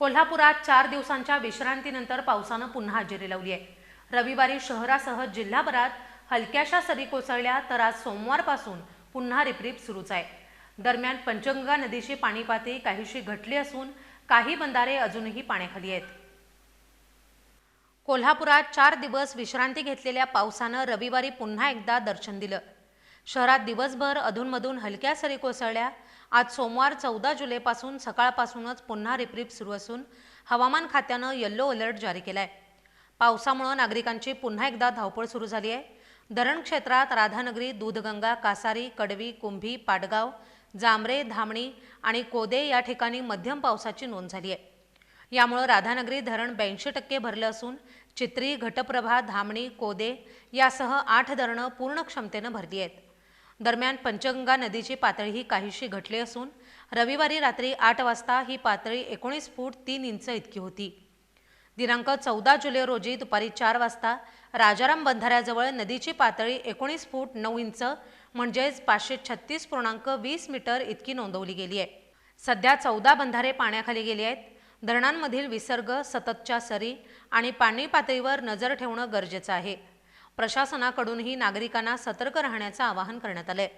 कोल्हापुरात चार दिवसांच्या विश्रांतीनंतर पावसानं पुन्हा हजेरी लावली आहे. रविवारी शहरासह जिल्हाभरात हलक्याशा सरी कोसळल्या तर आज सोमवारपासून पुन्हा रिपरिप सुरूच आहे. दरम्यान पंचगंगा नदीची पाणी पातळी काहीशी घटली असून काही बंधारे अजूनही पाण्याखाली आहेत. कोल्हापुरात चार दिवस विश्रांती घेतलेल्या पावसानं रविवारी पुन्हा एकदा दर्शन दिलं. शहरात दिवसभर अधूनमधून हलक्या सरी कोसळल्या. आज सोमवार चौदा जुलैपासून सकाळपासूनच पुन्हा रिपरिप सुरू असून हवामान खात्यानं येल्लो अलर्ट जारी केला आहे पावसामुळं नागरिकांची पुन्हा एकदा धावपळ सुरू झाली आहे. धरण क्षेत्रात राधानगरी दूधगंगा कासारी कडवी कुंभी पाडगाव जांभरे धामणी आणि कोदे या ठिकाणी मध्यम पावसाची नोंद झाली आहे. यामुळं राधानगरी धरण ब्याऐंशी टक्के भरलं असून चित्री घटप्रभा धामणी कोदे यासह आठ धरणं पूर्ण क्षमतेनं भरली आहेत. दरम्यान पंचगंगा नदीची पातळीही काहीशी घटली असून रविवारी रात्री आठ वाजता ही पातळी एकोणीस फूट तीन इंच इतकी होती. दिनांक चौदा जुलै रोजी दुपारी चार वाजता राजाराम बंधाऱ्याजवळ नदीची पातळी एकोणीस फूट नऊ इंच म्हणजेच पाचशे छत्तीस पूर्णांक वीस मीटर इतकी नोंदवली गेली आहे. सध्या चौदा बंधारे पाण्याखाली गेली आहेत. धरणांमधील विसर्ग सततच्या सरी आणि पाणी पातळीवर नजर ठेवणं गरजेचं आहे. प्रशासनाकडूनही नागरिकांना सतर्क राहण्याचं आवाहन करण्यात आलंय.